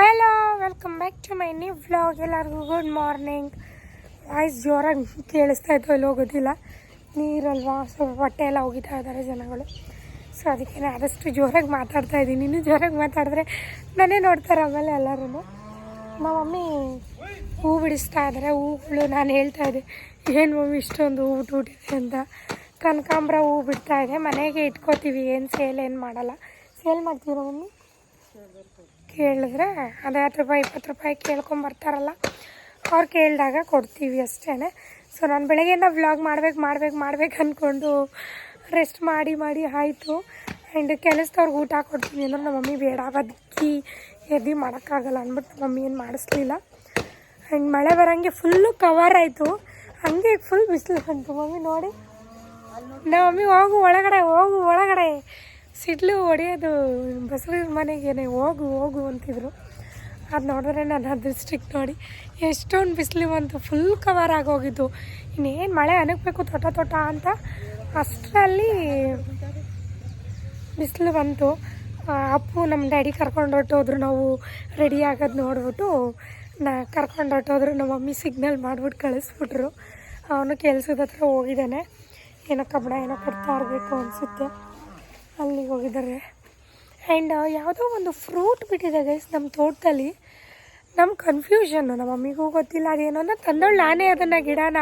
Hello welcome back to my new vlog ಎಲ್ಲರಿಗೂ good morning voice ಜೋರಾಗಿ ಕೇಳಿಸ್ತಾ ಇತ್ತು ಅಲ್ಲಿ ಹೋಗೋದಿಲ್ಲ ನೀರಲ್ವಾ? ಸ್ವಲ್ಪ ಬಟ್ಟೆ ಎಲ್ಲ ಹೋಗಿತಾ ಇದ್ದಾರೆ ಜನಗಳು. ಸೊ ಅದಕ್ಕೆ ನಾನು ಆದಷ್ಟು ಜೋರಾಗಿ ಮಾತಾಡ್ತಾ ಇದ್ದೀನಿ. ಇನ್ನೂ ಜೋರಾಗಿ ಮಾತಾಡಿದ್ರೆ ನಾನೇ ನೋಡ್ತಾರೆ ಆಮೇಲೆ ಎಲ್ಲರೂ ನಮ್ಮ ಮಮ್ಮಿ ಹೂ ಬಿಡಿಸ್ತಾ ಇದ್ದಾರೆ. ಹೂಗಳು ನಾನು ಹೇಳ್ತಾ ಇದ್ದೆ. ಏನು ಮಮ್ಮಿ ಇಷ್ಟೊಂದು ಹೂ ಬಿಟ್ಬಿಟ್ಟಿದೆ ಅಂತ. ಕನಕಾಂಬ್ರ ಹೂ ಬಿಡ್ತಾ ಇದೆ. ಮನೆಗೆ ಇಟ್ಕೋತೀವಿ. ಏನು ಸೇಲ್ ಏನು ಮಾಡಲ್ಲ. ಸೇಲ್ ಮಾಡ್ತೀರಾ ಮಮ್ಮಿ? ಕೇಳಿದ್ರೆ ಅದೇ ಹತ್ತು ರೂಪಾಯಿ, ಇಪ್ಪತ್ತು ರೂಪಾಯಿ ಕೇಳ್ಕೊಂಬರ್ತಾರಲ್ಲ ಅವ್ರು ಕೇಳಿದಾಗ ಕೊಡ್ತೀವಿ ಅಷ್ಟೇ ಸೊ ನಾನು ಬೆಳಗ್ಗೆಯಿಂದ ವ್ಲಾಗ್ ಮಾಡ್ಬೇಕು ಮಾಡ್ಬೇಕು ಮಾಡ್ಬೇಕು ಅಂದ್ಕೊಂಡು ರೆಸ್ಟ್ ಮಾಡಿ ಮಾಡಿ ಆಯಿತು. ಆ್ಯಂಡ್ ಕೆಲಸದವ್ರಿಗೆ ಊಟ ಕೊಡ್ತೀನಿ ಅಂದ್ರೆ ನಮ್ಮ ಮಮ್ಮಿ ಬೇಡ. ಬದುಕಿ ಎದ್ದು ಮಾಡೋಕ್ಕಾಗಲ್ಲ ಅಂದ್ಬಿಟ್ಟು ನಮ್ಮ ಮಮ್ಮಿ ಏನು ಮಾಡಿಸ್ಲಿಲ್ಲ. ಆ್ಯಂಡ್ ಮಳೆ ಬರೋಂಗೆ ಫುಲ್ಲು ಕವರ್ ಆಯಿತು. ಹಂಗೆ ಫುಲ್ ಬಿಸಿಲು ಬಂತು. ಮಮ್ಮಿ ನೋಡಿ. ನಮ್ಮ ಮಮ್ಮಿ ಹೋಗು ಒಳಗಡೆ ಹೋಗು ಒಳಗಡೆ. ಸಿಡ್ಲು ಹೊಡೆಯೋದು ಬಸವ ಮನೆಗೇನೆ ಹೋಗು ಹೋಗು ಅಂತಿದ್ರು. ಅದು ನೋಡಿದ್ರೆ ನಾನು ಅದೃಷ್ಟಕ್ಕೆ ನೋಡಿ ಎಷ್ಟೊಂದು ಬಿಸಿಲು ಬಂತು ಫುಲ್ ಕವರ್ ಆಗೋಗಿದ್ದು. ಇನ್ನೇನು ಮಳೆ ಅನಗಬೇಕು, ತೋಟ ತೋಟ ಅಂತ ಅಷ್ಟರಲ್ಲಿ ಬಿಸಿಲು ಬಂತು. ಅಪ್ಪು ನಮ್ಮ ಡ್ಯಾಡಿ ಕರ್ಕೊಂಡು ಹೊರಟೋದ್ರು, ನಾವು ರೆಡಿ ಆಗೋದು ನೋಡ್ಬಿಟ್ಟು ನಾ ಕರ್ಕೊಂಡು ಹೋದ್ರು ನಮ್ಮ ಮಮ್ಮಿ ಸಿಗ್ನಲ್ ಮಾಡಿಬಿಟ್ಟು ಕಳಿಸ್ಬಿಟ್ರು. ಅವನು ಕೆಲ್ಸದ ಹತ್ರ ಹೋಗಿದ್ದಾನೆ. ಏನೋ ಕಬ್ಬಣ ಏನೋ ಕೊಡ್ತಾ ಇರಬೇಕು ಅನಿಸುತ್ತೆ. ಅಲ್ಲಿಗೆ ಹೋಗಿದ್ದಾರೆ. ಆ್ಯಂಡ್ ಯಾವುದೋ ಒಂದು ಫ್ರೂಟ್ ಬಿಟ್ಟಿದೆ ಗೈಸ್ ನಮ್ಮ ತೋಟದಲ್ಲಿ. ನಮ್ಮ ಕನ್ಫ್ಯೂಷನ್ನು ನಮ್ಮ ಮಮ್ಮಿಗೂ ಗೊತ್ತಿಲ್ಲ, ಅದೇನೋ ಅಂದ್ರೆ ತಂದವಳು ನಾನೇ ಅದನ್ನು ಗಿಡನ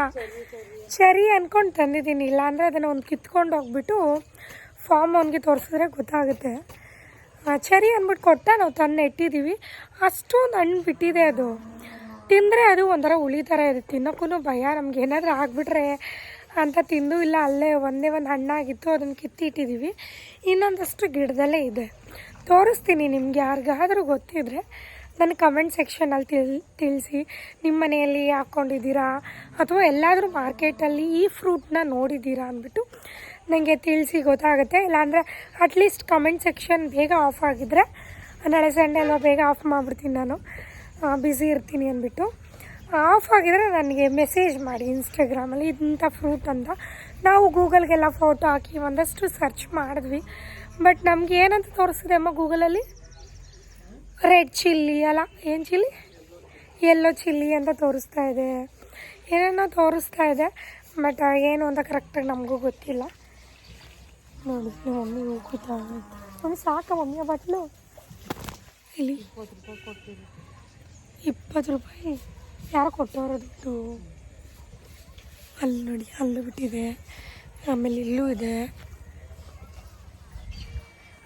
ಚರಿ ಅಂದ್ಕೊಂಡು ತಂದಿದ್ದೀನಿ. ಇಲ್ಲಾಂದರೆ ಅದನ್ನು ಒಂದು ಕಿತ್ಕೊಂಡು ಹೋಗ್ಬಿಟ್ಟು ಫಾರ್ಮ್ ಅವನಿಗೆ ತೋರಿಸಿದ್ರೆ ಗೊತ್ತಾಗುತ್ತೆ. ಚರಿ ಅಂದ್ಬಿಟ್ಟು ಕೊಟ್ಟ ನಾವು ತಂದು ಇಟ್ಟಿದ್ದೀವಿ ಅಷ್ಟೊಂದು ಹಣ್ಣು ಬಿಟ್ಟಿದೆ ಅದು. ತಿಂದರೆ ಅದು ಒಂಥರ ಹುಳಿ ಥರ ಇದೆ ತಿನ್ನೋಕ್ಕೂ ಭಯ, ನಮ್ಗೆ ಏನಾದರೂ ಆಗಿಬಿಟ್ರೆ ಅಂತ ತಿಂದು ಇಲ್ಲ, ಅಲ್ಲೇ ಒಂದೇ ಒಂದು ಹಣ್ಣಾಗಿತ್ತು, ಅದನ್ನು ಕಿತ್ತಿಟ್ಟಿದ್ದೀವಿ ಇನ್ನೊಂದಷ್ಟು ಗಿಡದಲ್ಲೇ ಇದೆ. ತೋರಿಸ್ತೀನಿ ನಿಮ್ಗೆ, ಯಾರಿಗಾದರೂ ಗೊತ್ತಿದ್ರೆ ನನ್ನ ಕಮೆಂಟ್ ಸೆಕ್ಷನಲ್ಲಿ ತಿಳ್, ತಿಳಿಸಿ. ನಿಮ್ಮ ಮನೆಯಲ್ಲಿ ಹಾಕ್ಕೊಂಡಿದ್ದೀರಾ ಅಥವಾ ಎಲ್ಲಾದರೂ ಮಾರ್ಕೆಟಲ್ಲಿ ಈ ಫ್ರೂಟ್ನ ನೋಡಿದ್ದೀರಾ ಅಂದ್ಬಿಟ್ಟು ನನಗೆ ತಿಳಿಸಿ ಗೊತ್ತಾಗುತ್ತೆ. ಇಲ್ಲಾಂದರೆ ಅಟ್ಲೀಸ್ಟ್ ಕಮೆಂಟ್ ಸೆಕ್ಷನ್ ಬೇಗ ಆಫ್ ಆಗಿದ್ರೆ, ನಾಳೆ ಸಂಡೆ ಅಲ್ವಾ ಬೇಗ ಆಫ್ ಮಾಡಿಬಿಡ್ತೀನಿ ನಾನು. ಬ್ಯುಸಿ ಇರ್ತೀನಿ ಅಂದ್ಬಿಟ್ಟು. ಆಫ್ ಆಗಿದ್ರೆ ನನಗೆ ಮೆಸೇಜ್ ಮಾಡಿ ಇನ್ಸ್ಟಾಗ್ರಾಮಲ್ಲಿ ಇಂಥ ಫ್ರೂಟ್ ಅಂತ. ನಾವು ಗೂಗಲ್ಗೆಲ್ಲ ಫೋಟೋ ಹಾಕಿ ಒಂದಷ್ಟು ಸರ್ಚ್ ಮಾಡಿದ್ವಿ. ಬಟ್ ನಮ್ಗೆ ಏನಂತ ತೋರಿಸಿದೆ ಅಮ್ಮ ಗೂಗಲಲ್ಲಿ ರೆಡ್ ಚಿಲ್ಲಿ ಅಲ್ಲ, ಏನು ಚಿಲ್ಲಿ ಎಲ್ಲೋ ಚಿಲ್ಲಿ ಅಂತ ತೋರಿಸ್ತಾ ಇದೆ. ಏನೇನೋ ತೋರಿಸ್ತಾ ಇದೆ ಬಟ್ ಏನು ಅಂತ ಕರೆಕ್ಟಾಗಿ ನಮಗೂ ಗೊತ್ತಿಲ್ಲ. ನೋಡಿ, ಮಮ್ಮಿ ಹೋಗುತ್ತಾ ಮಮ್ಮಿ ಸಾಕ ಮಮ್ಮಿಯ ಬಟ್ಲು ಇಲ್ಲಿ. ಇಪ್ಪತ್ತು ರೂಪಾಯಿ. ಯಾರು ಕೊಟ್ಟವರು ದುಡ್ಡು ಅಲ್ಲಿ ನೋಡಿ, ಅಲ್ಲೂ ಬಿಟ್ಟಿದೆ. ಆಮೇಲೆ ಇಲ್ಲೂ ಇದೆ.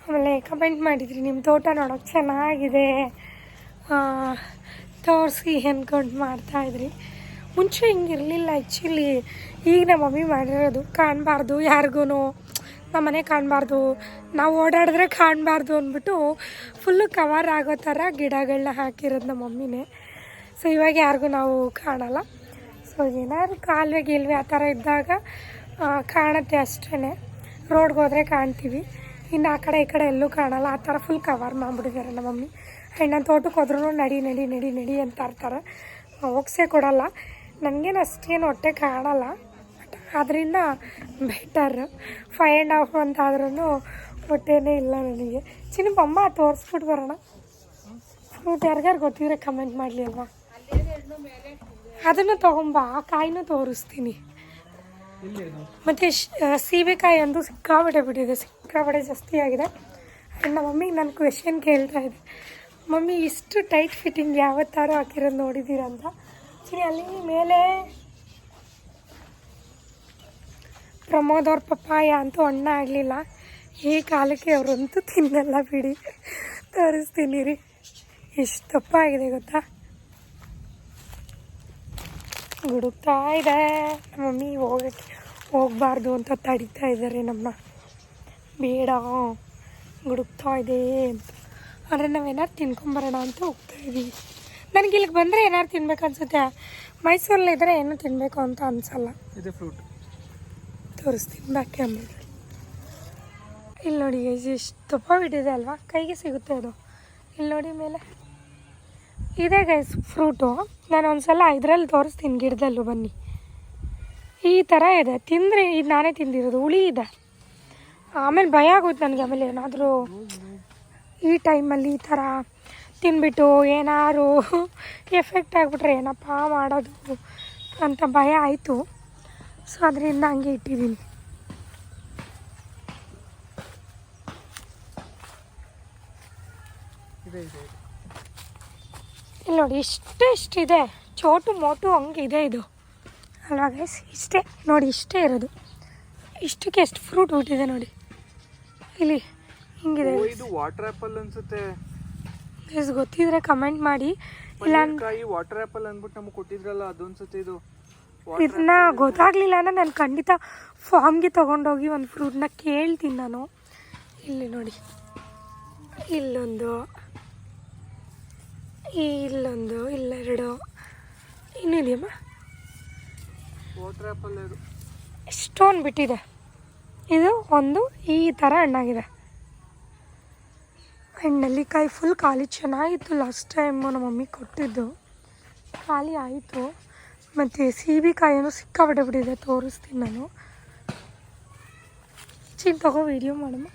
ಆಮೇಲೆ ಕಮೆಂಟ್ ಮಾಡಿದ್ರಿ ನಿಮ್ಮ ತೋಟ ನೋಡೋಕೆ ಚೆನ್ನಾಗಿದೆ. ತೋರಿಸಿ ಅಂದ್ಕೊಂಡು ಮಾಡ್ತಾಯಿದ್ರಿ ಮುಂಚೆ ಹಿಂಗಿರಲಿಲ್ಲ ಆ್ಯಕ್ಚುಲಿ ಈಗ ನಮ್ಮ ಮಮ್ಮಿ ಮಾಡಿರೋದು ಕಾಣಬಾರ್ದು ಯಾರಿಗೂ ನಮ್ಮ ಮನೆ ಕಾಣಬಾರ್ದು. ನಾವು ಓಡಾಡಿದ್ರೆ ಕಾಣಬಾರ್ದು ಅಂದ್ಬಿಟ್ಟು ಫುಲ್ಲು ಕವರ್ ಆಗೋ ಥರ ಗಿಡಗಳನ್ನ ಹಾಕಿರೋದು ನಮ್ಮ ಮಮ್ಮಿನೇ. ಸೊ ಇವಾಗ ಯಾರಿಗೂ ನಾವು ಕಾಣಲ್ಲ. ಸೊ ಏನಾದ್ರು ಕಾಲುವೆ ಗಿಲ್ವೆ ಆ ಥರ ಇದ್ದಾಗ ಕಾಣುತ್ತೆ ಅಷ್ಟೇ ರೋಡ್ಗೆ ಹೋದರೆ ಕಾಣ್ತೀವಿ. ಇನ್ನು ಆ ಕಡೆ ಈ ಕಡೆ ಎಲ್ಲೂ ಕಾಣಲ್ಲ. ಆ ಥರ ಫುಲ್ ಕವರ್ ಮಾಡಿಬಿಡಿದಾರೆ ನಮ್ಮ ಮಮ್ಮಿ. ಆ್ಯಂಡ್ ತೋಟಕ್ಕೆ ಹೋದ್ರೂ ನಡಿ ನಡಿ ನಡಿ ನಡಿ ಅಂತ ಇರ್ತಾರೆ ಹೋಗ್ಸೇ ಕೊಡಲ್ಲ. ನನಗೇನು ಅಷ್ಟೇನು ಹೊಟ್ಟೆ ಕಾಣಲ್ಲ. ಬಟ್ ಅದರಿಂದ ಬೆಟರ್ ಫೈವ್ ಆ್ಯಂಡ್ ಹಾಫ್ ಅಂತ ಆದ್ರೂ ಹೊಟ್ಟೆನೇ ಇಲ್ಲ ನನಗೆ. ಚಿನ್ನಪ್ಪಮ್ಮ ತೋರಿಸ್ಬಿಟ್ಟು ಬರೋಣ. ಫ್ರೂಟ್ ಯಾರಿಗಾರು ಗೊತ್ತಿದ್ರೆ ಕಮೆಂಟ್ ಮಾಡಲಿ ಅಲ್ವಾ? ಅದನ್ನು ತಗೊಂಬಾ, ಆ ಕಾಯಿನೂ ತೋರಿಸ್ತೀನಿ. ಮತ್ತು ಸೀಬೆಕಾಯಿ ಅಂದು ಸಿಕ್ಕಾಪಡೆ ಬಿಟ್ಟಿದೆ, ಸಿಕ್ಕಾಪಟ್ಟೆ ಜಾಸ್ತಿ ಆಗಿದೆ. ನಮ್ಮ ಮಮ್ಮಿಗೆ ನಾನು ಕ್ವೆಶನ್ ಕೇಳ್ತಾ ಇದ್ದೆ ಮಮ್ಮಿ, ಇಷ್ಟು ಟೈಟ್ ಫಿಟ್ಟಿಂಗ್ ಯಾವತ್ತಾರು ಹಾಕಿರೋದು ನೋಡಿದ್ದೀರ ಅಂತ? ಸರಿ, ಅಲ್ಲಿ ಮೇಲೆ ಪ್ರಮೋದ್ ಅವ್ರ ಪಪ್ಪಾಯ ಅಂತೂ ಅಣ್ಣ ಆಗಲಿಲ್ಲ. ಈ ಕಾಲಕ್ಕೆ ಅವರಂತೂ ತಿನ್ನಲ್ಲ ಬಿಡಿ. ತೋರಿಸ್ತೀನಿ ರೀ. ಎಷ್ಟು ತಪ್ಪಾಗಿದೆ ಗೊತ್ತಾ? ಗುಡುಕ್ತಾ ಇದೆ. ಮಮ್ಮಿ ಹೋಗಕ್ಕೆ ಹೋಗಬಾರ್ದು ಅಂತ ತಡಿತಾ ಇದ್ದಾರೆ ನಮ್ಮನ್ನ ಬೇಡ ಗುಡುಕ್ತಾ ಇದೆ ಅಂತ. ಆದರೆ ನಾವೇನಾರು ತಿನ್ಕೊಂಬರೋಣ ಅಂತ ಹೋಗ್ತಾ ಇದ್ದೀವಿ ನನಗೆ ಇಲ್ಲಿಗೆ ಬಂದರೆ ಏನಾರು ತಿನ್ಬೇಕು ಅನ್ಸುತ್ತೆ. ಮೈಸೂರಲ್ಲಿ ಇದ್ದರೆ ಏನೂ ತಿನ್ನಬೇಕು ಅಂತ ಅನಿಸಲ್ಲ. ಇದು ಫ್ರೂಟ್ ತೋರಿಸ್ತೀನಿ ಬ್ಯಾಕ್ ಅಂದ್ರೆ ಇಲ್ಲಿ ನೋಡಿ ಎಷ್ಟು ತುಪ್ಪ ಬಿಟ್ಟಿದೆ ಅಲ್ವಾ? ಕೈಗೆ ಸಿಗುತ್ತೆ ಅದು. ಇಲ್ಲಿ ನೋಡಿ ಮೇಲೆ. ಇದೆ ಗೈಸ್ ಫ್ರೂಟು ನಾನು ಒಂದ್ಸಲ ಇದರಲ್ಲಿ ತೋರಿಸ್ತೀನಿ ಗಿಡದಲ್ಲೂ ಬನ್ನಿ. ಈ ಥರ ಇದೆ. ತಿಂದರೆ ಇದು ನಾನೇ ತಿಂದಿರೋದು. ಹುಳಿ ಇದೆ. ಆಮೇಲೆ ಭಯ ಆಗುತ್ತೆ ನನಗೆ, ಆಮೇಲೆ ಏನಾದರೂ ಈ ಟೈಮಲ್ಲಿ ಈ ಥರ ತಿನ್ಬಿಟ್ಟು ಏನಾರು ಎಫೆಕ್ಟ್ ಆಗಿಬಿಟ್ರೆ ಏನಪ್ಪ ಮಾಡೋದು ಅಂತ ಭಯ ಆಯಿತು. ಸೊ ಅದರಿಂದ ಹಂಗೆ ಇಟ್ಟಿದ್ದೀನಿ. ಇದೆ ಇದೆ. ಇಲ್ಲಿ ನೋಡಿ ಇಷ್ಟು ಇಷ್ಟಿದೆ. ಚೋಟು ಮೋಟು ಹಂಗೆ ಇದೆ ಇದು. ಅಲ್ವಾ ಗೈಸ್ ಇಷ್ಟೇ ನೋಡಿ ಇಷ್ಟೇ ಇರೋದು. ಇಷ್ಟಕ್ಕೆ ಎಷ್ಟು ಫ್ರೂಟ್ ಬಿಟ್ಟಿದೆ ನೋಡಿ. ಇಲ್ಲಿ ಹಿಂಗಿದೆ. ಇದು ವಾಟರ್ ಆ್ಯಪಲ್ ಅನ್ಸುತ್ತೆ. ಗೈಸ್ ಗೊತ್ತಿದ್ರೆ ಕಮೆಂಟ್ ಮಾಡಿ. ಇಲ್ಲ ಕಾಯಿ ವಾಟರ್ ಆಪಲ್ ಅಂದ್ಬಿಟ್ಟು ನಮಗೆ ಕೊಟ್ಟಿದ್ರಲ್ಲ ಅದು ಅನ್ಸುತ್ತೆ ಇದು. ಇದನ್ನ ಗೊತ್ತಾಗ್ಲಿಲ್ಲ ಅಂದ್ರೆ ನಾನು ಖಂಡಿತ ಫಾರ್ಮ್ಗೆ ತೊಗೊಂಡೋಗಿ ಒಂದು ಫ್ರೂಟ್ನ ಕೇಳ್ತೀನಿ ನಾನು. ಇಲ್ಲಿ ನೋಡಿ ಇಲ್ಲೊಂದು ಇಲ್ಲೊಂದು ಇಲ್ಲೆರಡು ಇನ್ನಿದೆಯಮ್ಮ ಸ್ಟೋನ್ ಬಿಟ್ಟಿದೆ. ಇದು ಒಂದು, ಈ ಥರ ಹಣ್ಣಾಗಿದೆ. ಆ್ಯಂಡ್ ನೆಲ್ಲಿಕಾಯಿ ಫುಲ್ ಖಾಲಿ, ಚೆನ್ನಾಗಿತ್ತು ಲಾಸ್ಟ್ ಟೈಮು ನಮ್ಮ ಮಮ್ಮಿ ಕೊಟ್ಟಿದ್ದು. ಖಾಲಿ ಆಯಿತು. ಮತ್ತು ಸೀಬೆಕಾಯಿನೂ ಸಿಕ್ಕಾಪಟ್ಟೆ ಬಿಟ್ಟಿದೆ, ತೋರಿಸ್ತೀನಿ ನಾನು. ಚಿನ್ ತಗೋ ವಿಡಿಯೋ ಮಾಡಮ್ಮ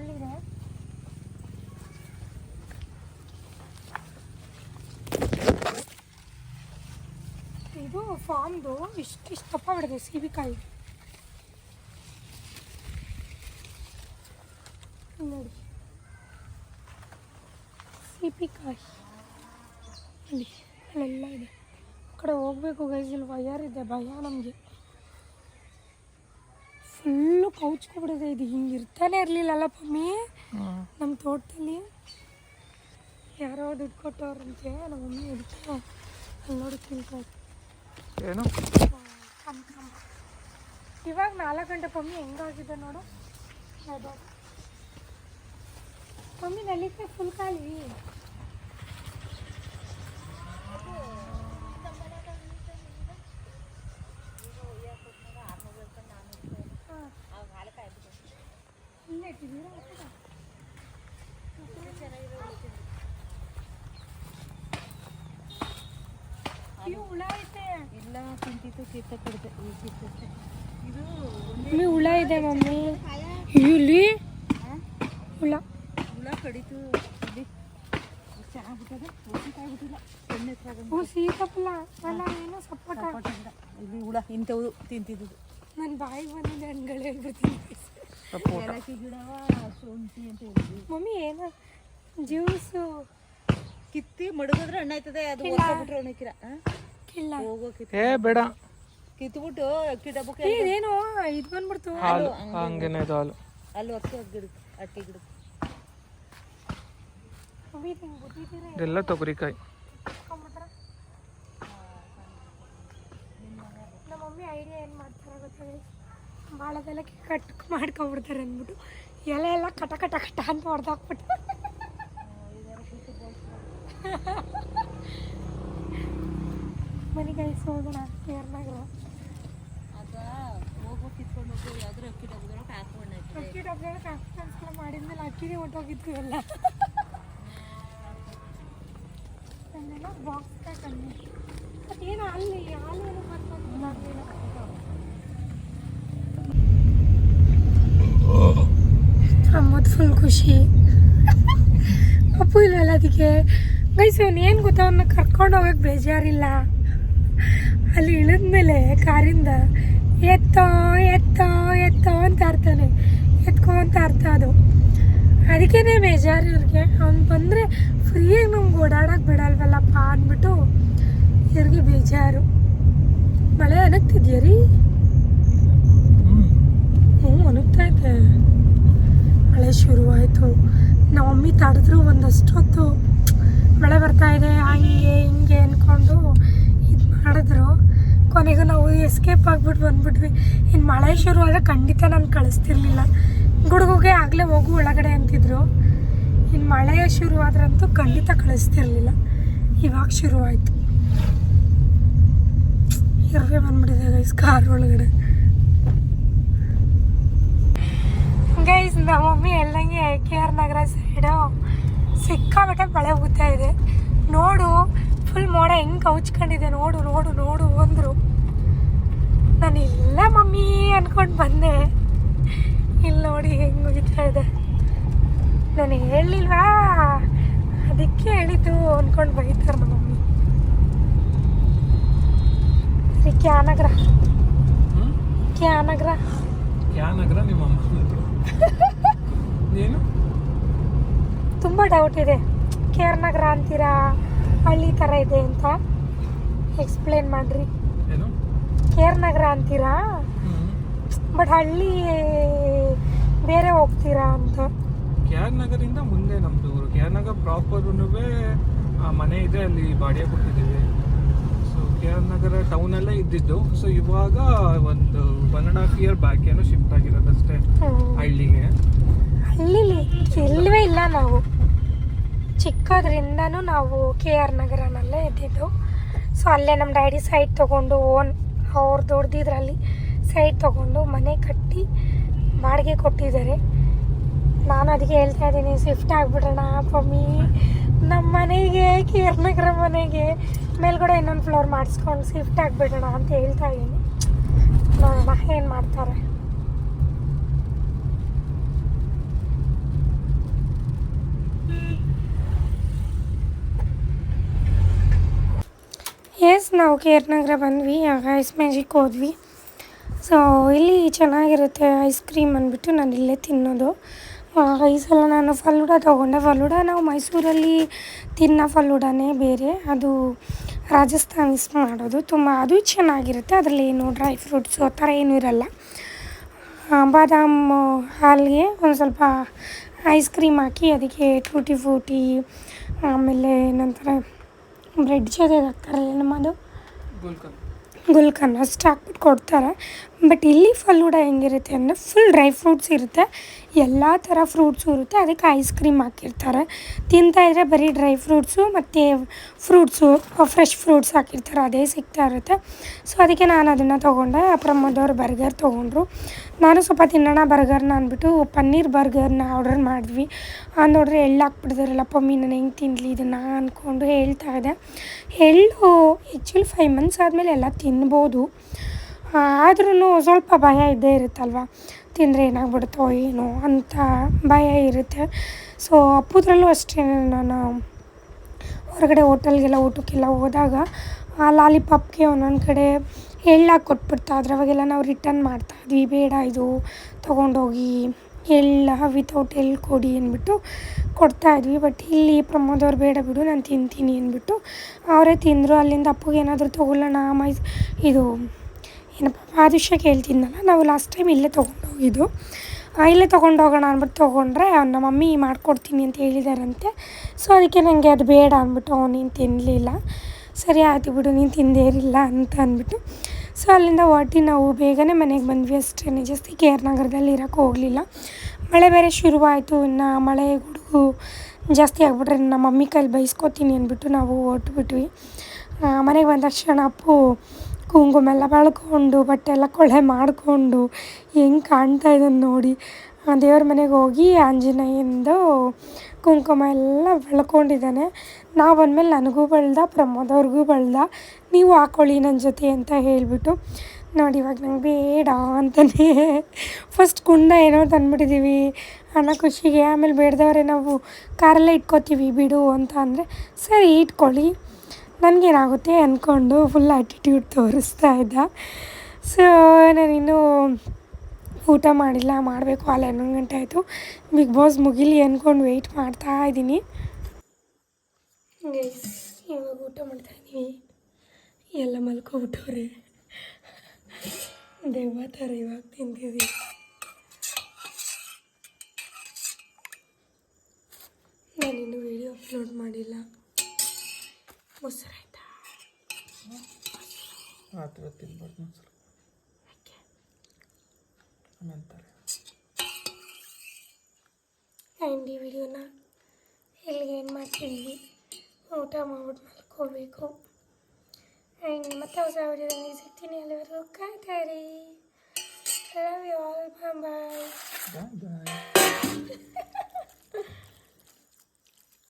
ಮುಳ್ಳಿದೆ ಇದು ಫಾರ್ಮ್ದು ಇಷ್ಟು ಇಷ್ಟು ದಪ್ಪ ಬಿಡಿದೆ ಸೀಬಿಕಾಯಿ. ನೋಡಿ. ಸೀಬಿಕಾಯಿ. ಅಲ್ಲಿ ಅಲ್ಲೆಲ್ಲ ಇದೆ. ಆ ಕಡೆ ಹೋಗ್ಬೇಕು ಗೈಸ್ ಇಲ್ಲಿ ವಯರ್ ಇದೆ, ಭಯ ನಮಗೆ ಫುಲ್ಲು ಕೌಚ್ಕೊಬಿಡಿದೆ ಇದು ಹಿಂಗೆ ಇರ್ತಾನೆ ಇರಲಿಲ್ಲಲ್ಲ ಪಮ್ಮಿ ನಮ್ಮ ತೋಟದಲ್ಲಿ ಯಾರೋ ದುಡ್ಡು ಕೊಟ್ಟವ್ರಂತೆ ನಮ್ಮ ಮಮ್ಮಿ ಅದಕ್ಕೆ ಅಲ್ಲಿ ನೋಡಿ ತಿಳ್ಕೊಂಡು ಏನು? ಇವಾಗ ನಾಲ್ಕು ಗಂಟೆ ಪಮ್ಮಿ ಹೆಂಗಾಗಿದೆ ನೋಡು? ಪಮ್ಮಿ ನಲ್ಲಿ ಫುಲ್ ಖಾಲಿ ಇಲ್ಲೇ ಇಟ್ಟಿದ್ದೀರಾ ಅಯ್ಯೋ ಹುಳ ಐತೆ ಎಲ್ಲ ತಿಂತಿತ್ತು ಕಿತ್ತ ಕೊಡುತ್ತೆ ಇದು ಹುಳ ಇದೆ ಮಮ್ಮಿ. ಇಲ್ಲಿ? ಹುಳ. ಹುಳ ಕಡಿತು ಇಲ್ಲಿ ಚೆನ್ನಾಗ್ಬಿಟ್ಟದೆ ಮೆಣಸಿನ್ಕಾಯಿ ಬಿಟ್ಟಿಲ್ಲ ಎಣ್ಣೆ ಹ್ಞೂ ಅಲ್ಲ ಏನೋ ಸಪೋಟ ಇಲ್ಲಿ ಹುಳ ಇಂಥವು ತಿಂತಿದ್ದು ನನ್ನ ಬಾಯಿಗೆ ಬಂದಿದೆ ಹಣ್ಗಳು ಹೇಳ್ಬಿಡ್ತೀನಿ ಸಪೋಟ ಮಮ್ಮಿ ಏನ? ಜ್ಯೂಸು. ಕಿತ್ತಿ ಮಡಗಿದ್ರೆ ಹಣ್ಣು ಆಯ್ತದೆ ಅದು. ಬಿಟ್ರೆ ಒಣಕಿರ ಏ ಬೇಡ. ಕಿತ್ಬಿಟ್ಟು ಅಕ್ಕಿ ಡಬ್ಬಕ್ಕೆ ಇದೇನೋ? ಇದು ಬಂದ್ಬಿಡ್ತು. ಹಾಲು ಹಂಗೇನೆ ಇದು ಹಾಲು. ಅಲ್ಲಿ ಅಕ್ಕಿ ಗಿಡಕ್ಕೆ ಅಕ್ಕಿ ಗಿಡಕ್ಕೆ. ಇದೆಲ್ಲ ತೊಗರಿಕಾಯಿ. ನಮ್ಮ ಮಮ್ಮಿ ಐಡಿಯಾ ಏನು ಮಾಡ್ತಾರೆ ಗೊತ್ತಾಗ ಭಾಳದೆಲ್ಲ ಕಟ್ ಮಾಡ್ಕೊಂಬಿಡ್ತಾರೆ ಅಂದ್ಬಿಟ್ಟು ಎಲೆ ಎಲ್ಲ ಕಟ ಕಟ ಕಟ ಅಂತ ಹೊಡೆದಾಕ್ಬಿಟ್ಟು ಮನೆಗೆ ಹೋಗೋಣ ಯಾವ್ದಾರು ಅಕ್ಕಿ ಡಬ್ಬಗಳು ಕಾನ್ಫರೆನ್ಸ್ಗಳು ಮಾಡಿದ್ಮೇಲೆ ಅಕ್ಕಿನೇ ಹೊಟ್ಟೋಗಿತ್ತು ಎಲ್ಲ. ಅದನ್ನೆಲ್ಲ ಬಾಕ್ಸ್ ಕಮ್ಮಿ ಏನು ಅಲ್ಲಿ ಹಾಲು ಏನು ಬರ್ತದೆ ಫುಲ್ ಖುಷಿ. ಅಪ್ಪು ಇಲ್ವಲ್ಲ ಅದಕ್ಕೆ. ಗೈಸ್ ಅವ್ನು ಏನು ಗೊತ್ತಾ ಅವನ್ನ ಕರ್ಕೊಂಡು ಹೋಗಕ್ಕೆ ಬೇಜಾರಿಲ್ಲ. ಅಲ್ಲಿ ಇಳಿದ್ಮೇಲೆ ಕಾರಿಂದ ಎತ್ತೋ ಎತ್ತೋ ಎತ್ತೋ ಅಂತ ಅರ್ಥಾನೆ. ಎತ್ಕೋ ಅಂತ ಅರ್ಥ ಅದು. ಅದಕ್ಕೇನೆ ಬೇಜಾರು ಇವ್ರಿಗೆ. ಅವ್ನು ಬಂದರೆ ಫ್ರೀಯಾಗಿ ನಮ್ಗೆ ಓಡಾಡೋಕೆ ಬಿಡಲ್ವಲ್ಲಪ್ಪ ಅಂದ್ಬಿಟ್ಟು ಇವ್ರಿಗೆ ಬೇಜಾರು. ಮಳೆ ಅನಗ್ತಿದ್ಯಾ ರೀ? ಹ್ಞೂ ಅನಗ್ತಾ ಮಳೆ ಶುರುವಾಯಿತು. ನಮ್ಮ ಮಮ್ಮಿ ತಡೆದ್ರು ಒಂದಷ್ಟು ಹೊತ್ತು ಮಳೆ ಬರ್ತಾ ಇದೆ, ಹಂಗೆ ಹಿಂಗೆ ಅಂದ್ಕೊಂಡು ಇದು ಮಾಡಿದ್ರು. ಕೊನೆಗೂ ನಾವು ಎಸ್ಕೇಪ್ ಆಗಿಬಿಟ್ಟು ಬಂದ್ಬಿಟ್ವಿ. ಇನ್ನು ಮಳೆ ಶುರು ಆದರೆ ಖಂಡಿತ ನಾನು ಕಳಿಸ್ತಿರ್ಲಿಲ್ಲ. ಗುಡುಗುಗೆ ಆಗಲೇ ಹೋಗು ಒಳಗಡೆ ಅಂತಿದ್ರು. ಇನ್ನು ಮಳೆ ಶುರು ಆದ್ರಂತೂ ಖಂಡಿತ ಕಳಿಸ್ತಿರ್ಲಿಲ್ಲ. ಇವಾಗ ಶುರುವಾಯಿತು. ಇರುವೆ ಬಂದ್ಬಿಟ್ಟಿದೆ ಗೈಸ್ ಕಾರ್ ಒಳಗಡೆ ಗೈಸ್ ನಮ್ಮ ಮಮ್ಮಿ ಎಲ್ಲಂಗೆ ಕೆ ಆರ್ ನಗರ ಸೈಡು ಸಿಕ್ಕಾಬಿಟ್ಟೆ ಮಳೆ ಹೋಗ್ತಾ ಇದೆ. ನೋಡು ಫುಲ್ ಮೋಡ ಹೆಂಗೆ ಕೌಚ್ಕೊಂಡಿದೆ ನೋಡು ನೋಡು ನೋಡು ಅಂದರು. ನಾನು ಇಲ್ಲ ಮಮ್ಮಿ ಅನ್ಕೊಂಡು ಬಂದೆ. ಇಲ್ಲಿ ನೋಡಿ ಹೆಂಗೆ ಮುಗಿತಾ ಇದೆ. ನಾನು ಹೇಳಿಲ್ವಾ? ಅದಕ್ಕೆ ಹೇಳಿದ್ದು ಅಂದ್ಕೊಂಡು ಬೈತಾರೆ ನಮ್ಮ ಮಮ್ಮಿ. ಸರಿ ಕ್ಯಾನಗ್ರ ಕ್ಯಾನಗ್ರ ಯಾನಗರ ನಿಮ್ಮ ಅಮ್ಮನದು ಏನು? ತುಂಬ ಡೌಟ್ ಇದೆ. ಕೇರ್ನಗರ ಅಂತೀರಾ? ಹಳ್ಳಿ ಥರ ಇದೆ ಅಂತ. ಎಕ್ಸ್ಪ್ಲೇನ್ ಮಾಡ್ರಿ. ಕೇರ್ ನಗರ ಅಂತೀರಾ? ಬಟ್ ಹಳ್ಳಿ ಬೇರೆ ಹೋಗ್ತೀರಾ ಅಂತ. ಕೆ ಆರ್ ನಗರಿಂದ ಮುಂದೆ ನಮ್ದು ಊರು. ಕೆ ಆರ್ ನಗರ್ ಪ್ರಾಪರ್ನು ಮನೆ ಇದೆ ಅಲ್ಲಿ ಬಾಡಿಗೆ ಕೊಟ್ಟಿದ್ದೀವಿ. ಸೊ ಕೆ ಆರ್ ನಗರ ಟೌನಲ್ಲೇ ಇದ್ದಿದ್ದು. ಸೊ ಇವಾಗ ಒಂದು one and half year back ಏನೋ ಶಿಫ್ಟ್ ಆಗಿರೋದು ಅಷ್ಟೇ ಹಳ್ಳಿಗೆ. ಹಳ್ಳಿಲಿ ಇಲ್ಲವೇ ಇಲ್ಲ ನಾವು. ಚಿಕ್ಕದ್ರಿಂದನೂ ನಾವು ಕೆ ಆರ್ ನಗರನಲ್ಲೇ ಇದ್ದಿದ್ದು. ಸೊ ಅಲ್ಲೇ ನಮ್ಮ ಡ್ಯಾಡಿ ಸೈಟ್ ತೊಗೊಂಡು, ಓನ್ ಅವ್ರು ದುಡ್ದಿದ್ರಲ್ಲಿ ಸೈಟ್ ತೊಗೊಂಡು ಮನೆ ಕಟ್ಟಿ ಬಾಡಿಗೆ ಕೊಟ್ಟಿದ್ದಾರೆ. ನಾನು ಅದಕ್ಕೆ ಹೇಳ್ತಾ ಇದ್ದೀನಿ ಶಿಫ್ಟ್ ಆಗಿಬಿಡೋಣ, ಪಮ್ಮಿ. ನಮ್ಮ ಮನೆಗೆ, ಕೆ ಆರ್ ನಗರ ಮನೆಗೆ ಮೇಲ್ಗಡೆ ಇನ್ನೊಂದು ಫ್ಲೋರ್ ಮಾಡಿಸ್ಕೊಂಡು ಶಿಫ್ಟ್ ಆಗಿಬಿಡೋಣ ಅಂತ ಹೇಳ್ತಾ ಇದ್ದೀನಿ. ನೋಡೋಣ ಏನು ಮಾಡ್ತಾರೆ. ಎಸ್ ನಾವು ಕೇರ್ ನಗರ ಬಂದ್ವಿ, ಆಗ ಐಸ್ ಮ್ಯಾಜಿಕ್ ಹೋದ್ವಿ. ಸೊ ಇಲ್ಲಿ ಚೆನ್ನಾಗಿರುತ್ತೆ ಐಸ್ ಕ್ರೀಮ್ ಅಂದ್ಬಿಟ್ಟು ನಾನು ಇಲ್ಲೇ ತಿನ್ನೋದು. ಈ ಸಲ ನಾನು ಫಲೂಡ ತೊಗೊಂಡೆ. ಫಲೂಡ ನಾವು ಮೈಸೂರಲ್ಲಿ ತಿನ್ನೋ ಫಲೂಡನೇ ಬೇರೆ. ಅದು ರಾಜಸ್ಥಾನೀಸ್ ಮಾಡೋದು. ತುಂಬ, ಅದು ಚೆನ್ನಾಗಿರುತ್ತೆ. ಅದರಲ್ಲಿ ಏನು ಡ್ರೈ ಫ್ರೂಟ್ಸು ಆ ಥರ ಏನೂ ಇರಲ್ಲ. ಬಾದಾಮ್ ಹಾಲಿಗೆ ಒಂದು ಸ್ವಲ್ಪ ಐಸ್ ಕ್ರೀಮ್ ಹಾಕಿ, ಅದಕ್ಕೆ ಟೂಟಿ ಫ್ರೂಟಿ ಆಮೇಲೆ ಏನಂತಾರೆ ಬ್ರೆಡ್ ಜೊತೆಗೆ ಹಾಕ್ತಾರಲ್ಲ ನಮ್ಮದು ಗುಲ್ಕನ್ ಗುಲ್ಕನ್ ಅಷ್ಟು ಹಾಕ್ಬಿಟ್ಟು ಕೊಡ್ತಾರೆ. ಬಟ್ ಇಲ್ಲಿ ಫಲೂಡ ಹೆಂಗಿರುತ್ತೆ ಅಂದರೆ ಫುಲ್ ಡ್ರೈ ಫ್ರೂಟ್ಸ್ ಇರುತ್ತೆ. ಎಲ್ಲ ಥರ ಫ್ರೂಟ್ಸು ಇರುತ್ತೆ. ಅದಕ್ಕೆ ಐಸ್ ಕ್ರೀಮ್ ಹಾಕಿರ್ತಾರೆ. ತಿಂತಾ ಇದ್ರೆ ಬರೀ ಡ್ರೈ ಫ್ರೂಟ್ಸು ಮತ್ತು ಫ್ರೂಟ್ಸು ಫ್ರೆಶ್ ಫ್ರೂಟ್ಸ್ ಹಾಕಿರ್ತಾರೆ. ಅದೇ ಸಿಗ್ತಾ ಇರುತ್ತೆ. ಸೊ ಅದಕ್ಕೆ ನಾನು ಅದನ್ನು ತೊಗೊಂಡೆ. ಪ್ರಮೋದವ್ರು ಬರ್ಗರ್ ತೊಗೊಂಡ್ರು. ನಾನು ಸ್ವಲ್ಪ ತಿನ್ನೋಣ ಬರ್ಗರ್ನ ಅಂದ್ಬಿಟ್ಟು ಪನ್ನೀರ್ ಬರ್ಗರ್ನ ಆರ್ಡರ್ ಮಾಡಿದ್ವಿ. ನೋಡ್ರೆ ಎಳ್ಳು ಹಾಕ್ಬಿಡ್ತಾರಲ್ಲ ಪಮ್ಮಿ ನಾನು ಹೆಂಗೆ ತಿನ್ನಲಿ ಇದನ್ನು ಅಂದ್ಕೊಂಡು ಹೇಳ್ತಾ ಇದ್ದೆ. ಎಳ್ಳು ಆ್ಯಕ್ಚುಲಿ ಫೈವ್ ಮಂತ್ಸ್ ಆದಮೇಲೆ ಎಲ್ಲ ತಿನ್ಬೋದು. ಆದ್ರೂ ಸ್ವಲ್ಪ ಭಯ ಇದ್ದೇ ಇರುತ್ತಲ್ವ? ತಿಂದರೆ ಏನಾಗ್ಬಿಡುತ್ತೋ ಏನೋ ಅಂತ ಭಯ ಇರುತ್ತೆ. ಸೊ ಅಪ್ಪುದ್ರಲ್ಲೂ ಅಷ್ಟೇ ನಾನು ಹೊರಗಡೆ ಹೋಟೆಲ್ಗೆಲ್ಲ ಊಟಕ್ಕೆಲ್ಲ ಹೋದಾಗ ಆ ಲಾಲಿಪಾಪ್ಗೆ ಒಂದೊಂದು ಕಡೆ ಎಳ್ಳಾಗಿ ಕೊಟ್ಬಿಡ್ತಾ ಅದ್ರ ಅವಾಗೆಲ್ಲ ನಾವು ರಿಟರ್ನ್ ಮಾಡ್ತಾಯಿದ್ವಿ ಬೇಡ ಇದು, ತೊಗೊಂಡೋಗಿ ಎಳ್ಳ ವಿತೌಟ್ ಎಲ್ಲಿ ಕೊಡಿ ಅಂದ್ಬಿಟ್ಟು ಕೊಡ್ತಾಯಿದ್ವಿ ಬಟ್ ಇಲ್ಲಿ ಪ್ರಮೋದವ್ರು ಬೇಡ ಬಿಡು, ನಾನು ತಿಂತೀನಿ ಅಂದ್ಬಿಟ್ಟು ಅವರೇ ತಿಂದರು. ಅಲ್ಲಿಂದ ಅಪ್ಪಗೆ ಏನಾದರೂ ತೊಗೊಳ್ಳೋಣ, ಮೈಸ್ ಇದು ಏನಪ್ಪ ಬಾದುಷ ಕೇಳ್ತಿದ್ನಲ್ಲ ನಾವು ಲಾಸ್ಟ್ ಟೈಮ್ ಇಲ್ಲೇ ತೊಗೊಂಡೋಗಿದ್ದು ಇಲ್ಲೇ ತೊಗೊಂಡೋಗೋಣ ಅಂದ್ಬಿಟ್ಟು ತೊಗೊಂಡ್ರೆ ನಮ್ಮ ಮಮ್ಮಿ ಮಾಡ್ಕೊಡ್ತೀನಿ ಅಂತ ಹೇಳಿದಾರಂತೆ. ಸೊ ಅದಕ್ಕೆ ನನಗೆ ಅದು ಬೇಡ ಅಂದ್ಬಿಟ್ಟು ನೀನು ತಿನ್ನಲಿಲ್ಲ ಸರಿ ಆಯಿತು ಬಿಡು, ನೀನು ತಿಂದೇ ಇರಲಿಲ್ಲ ಅಂತ ಅಂದ್ಬಿಟ್ಟು. ಸೊ ಅಲ್ಲಿಂದ ಹೊರಟಿ ನಾವು ಬೇಗನೆ ಮನೆಗೆ ಬಂದ್ವಿ ಅಷ್ಟೇ. ಜಾಸ್ತಿ ಕೆ ಆರ್ ನಗರದಲ್ಲಿ ಇರೋಕ್ಕೆ ಹೋಗಲಿಲ್ಲ. ಮಳೆ ಬೇರೆ ಶುರುವಾಯಿತು. ಇನ್ನು ಮಳೆ ಗುಡುಗು ಜಾಸ್ತಿ ಆಗ್ಬಿಟ್ರೆ ನಮ್ಮ ಮಮ್ಮಿ ಕೈಲಿ ಬೈಸ್ಕೊತೀನಿ ಅಂದ್ಬಿಟ್ಟು ನಾವು ಹೊರಟ್ಬಿಟ್ವಿ. ಮನೆಗೆ ಬಂದ ತಕ್ಷಣ ಅಪ್ಪು ಕುಂಕುಮ ಎಲ್ಲ ಬಳ್ಕೊಂಡು ಬಟ್ಟೆ ಎಲ್ಲ ಕೊಳೆ ಮಾಡಿಕೊಂಡು ಹೆಂಗೆ ಕಾಣ್ತಾ ಇದ್ದಾನೆ ನೋಡಿ. ದೇವ್ರ ಮನೆಗೆ ಹೋಗಿ ಆಂಜನೇಯಂದು ಕುಂಕುಮ ಎಲ್ಲ ಬೆಳ್ಕೊಂಡಿದ್ದಾನೆ. ನಾವು ಬಂದಮೇಲೆ ನನಗೂ ಬಳ್ದ ಪ್ರಮೋದ್ ಅವ್ರಿಗೂ ಬಳ್ದ, ನೀವು ಹಾಕೊಳ್ಳಿ ನನ್ನ ಜೊತೆ ಅಂತ ಹೇಳಿಬಿಟ್ಟು, ನೋಡಿ ಇವಾಗ ನಂಗೆ ಬೇಡ ಅಂತಲೇ ಫಸ್ಟ್ ಕುಂಡ ಏನೋ ತಂದ್ಬಿಟ್ಟಿದ್ದೀವಿ ಅನ್ನೋ ಖುಷಿಗೆ ಆಮೇಲೆ ಬೇಡದವ್ರೆ ನಾವು, ಕಾರಲ್ಲೇ ಇಟ್ಕೋತೀವಿ ಬಿಡು ಅಂತ ಅಂದರೆ, ಸರಿ, ಇಟ್ಕೊಳ್ಳಿ. ನನಗೇನಾಗುತ್ತೆ ಅಂದ್ಕೊಂಡು ಫುಲ್ ಆ್ಯಟಿಟ್ಯೂಡ್ ತೋರಿಸ್ತಾ ಇದ್ದ. ಸೊ ನಾನಿನ್ನೂ ಊಟ ಮಾಡಿಲ್ಲ, ಮಾಡಬೇಕು, ಅಲ್ಲಿ ಹನ್ನೊಂದು ಗಂಟೆ ಆಯಿತು. ಬಿಗ್ ಬಾಸ್ ಮುಗಿಲಿ ಅಂದ್ಕೊಂಡು ವೆಯ್ಟ್ ಮಾಡ್ತಾ ಇದ್ದೀನಿ. ಇವಾಗ ಊಟ ಮಾಡ್ತಾ ಇದ್ದೀವಿ. ಎಲ್ಲ ಮಲ್ಕೊಬಿಟ್ಟವ್ರೆ. ದೆವ್ವ ಥರ ಇವಾಗ ತಿಂತಿದ್ದೀವಿ ನಾನಿನ್ನೂ ವೀಡಿಯೋ ಅಪ್ಲೋಡ್ ಮಾಡಿಲ್ಲ. ಮೊಸರಾಯ್ತಾ ಆ ಥರ ತಿನ್ಬಾರ್ದು ಒಂದ್ಸಲ ಆಮೇಲೆ ಆ್ಯಂಡ್ ಈ ವಿಡಿಯೋನ ಎಲ್ಲಿಗೆ ಏನು ಮಾಡ್ತೀವಿ ಊಟ ಮಾಡ್ಬಿಟ್ಟು ಮಲ್ಕೋಬೇಕು. ಆ್ಯಂಡ್ ಮತ್ತೆ ಹೊಸ ವಿಡಿಯೋದಲ್ಲಿ ಸಿಗ್ತೀನಿ ಎಲ್ಲರಿಗೂ ಕಾಯ್ತಾ ಇರಿ love you all bye bye